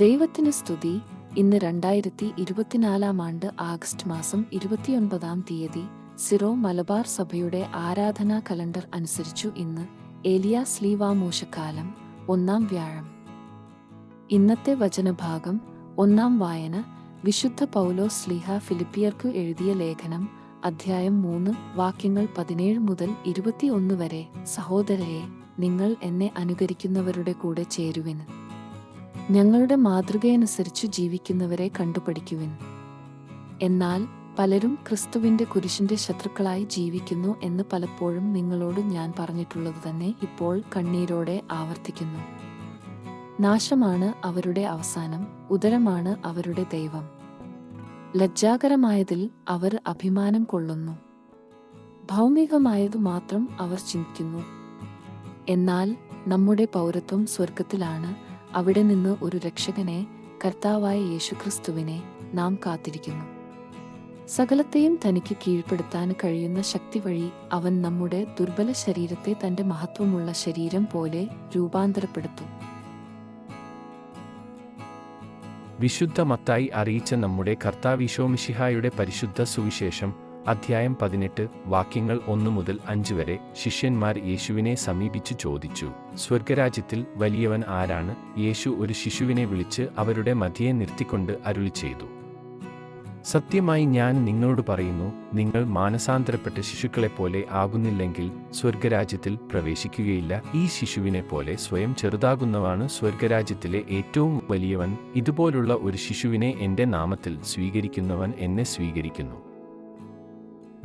ദൈവത്തിന് സ്തുതി. ഇന്ന് രണ്ടായിരത്തി ഇരുപത്തിനാലാം ആണ്ട് ആഗസ്റ്റ് മാസം ഇരുപത്തിയൊൻപതാം തീയതി സിറോ മലബാർ സഭയുടെ ആരാധനാ കലണ്ടർ അനുസരിച്ചു ഇന്ന് ഏലിയ സ്ലീവാമോശക്കാലം ഒന്നാം വ്യാഴം. ഇന്നത്തെ വചനഭാഗം ഒന്നാം വായന വിശുദ്ധ പൗലോ സ്ലീഹ ഫിലിപ്പിയർക്ക് എഴുതിയ ലേഖനം അധ്യായം മൂന്ന് വാക്യങ്ങൾ പതിനേഴ് മുതൽ ഇരുപത്തിയൊന്ന് വരെ. സഹോദരയെ നിങ്ങൾ എന്നെ അനുകരിക്കുന്നവരുടെ കൂടെ ചേരുവിൻ. ഞങ്ങളുടെ മാതൃകയനുസരിച്ച് ജീവിക്കുന്നവരെ കണ്ടുപഠിക്കുവിൻ എന്നാൽ പലരും ക്രിസ്തുവിന്റെ കുരിശിന്റെ ശത്രുക്കളായി ജീവിക്കുന്നു എന്ന് പലപ്പോഴും നിങ്ങളോട് ഞാൻ പറഞ്ഞിട്ടുള്ളത് തന്നെ ഇപ്പോൾ കണ്ണീരോടെ ആവർത്തിക്കുന്നു. നാശമാണ് അവരുടെ അവസാനം ഉദരമാണ് അവരുടെ ദൈവം. ലജ്ജാകരമായതിൽ അവർ അഭിമാനം കൊള്ളുന്നു. ഭൗമികമായതു മാത്രം അവർ ചിന്തിക്കുന്നു. എന്നാൽ നമ്മുടെ പൗരത്വം സ്വർഗത്തിലാണ് അവിടെ നിന്ന് ഒരു രക്ഷകനെ കർത്താവായ യേശുക്രിസ്തുവിനെ നാം കാത്തിരിക്കുന്നു. സകലത്തെയും തനിക്ക് കീഴ്പ്പെടുത്താൻ കഴിയുന്ന ശക്തി വഴി അവൻ നമ്മുടെ ദുർബല ശരീരത്തെ തന്റെ മഹത്വമുള്ള ശരീരം പോലെ രൂപാന്തരപ്പെടുത്തും. വിശുദ്ധ മത്തായി അറിയിച്ച നമ്മുടെ കർത്താവിശോമിഷിഹായുടെ പരിശുദ്ധ സുവിശേഷം അധ്യായം പതിനെട്ട് വാക്യങ്ങൾ ഒന്നു മുതൽ അഞ്ച് വരെ ശിഷ്യന്മാർ യേശുവിനെ സമീപിച്ചു ചോദിച്ചു. സ്വർഗരാജ്യത്തിൽ വലിയവൻ ആരാണ്? യേശു ഒരു ശിശുവിനെ വിളിച്ച് അവരുടെ മതിയെ നിർത്തിക്കൊണ്ട് അരുളി ചെയ്തു. സത്യമായി ഞാൻ നിങ്ങളോട് പറയുന്നു നിങ്ങൾ മാനസാന്തരപ്പെട്ട ശിശുക്കളെപ്പോലെ ആകുന്നില്ലെങ്കിൽ സ്വർഗരാജ്യത്തിൽ പ്രവേശിക്കുകയില്ല. ഈ ശിശുവിനെ പോലെ സ്വയം ചെറുതാകുന്നവാണ് സ്വർഗരാജ്യത്തിലെ ഏറ്റവും വലിയവൻ. ഇതുപോലുള്ള ഒരു ശിശുവിനെ എന്റെ നാമത്തിൽ സ്വീകരിക്കുന്നവൻ എന്നെ സ്വീകരിക്കുന്നു.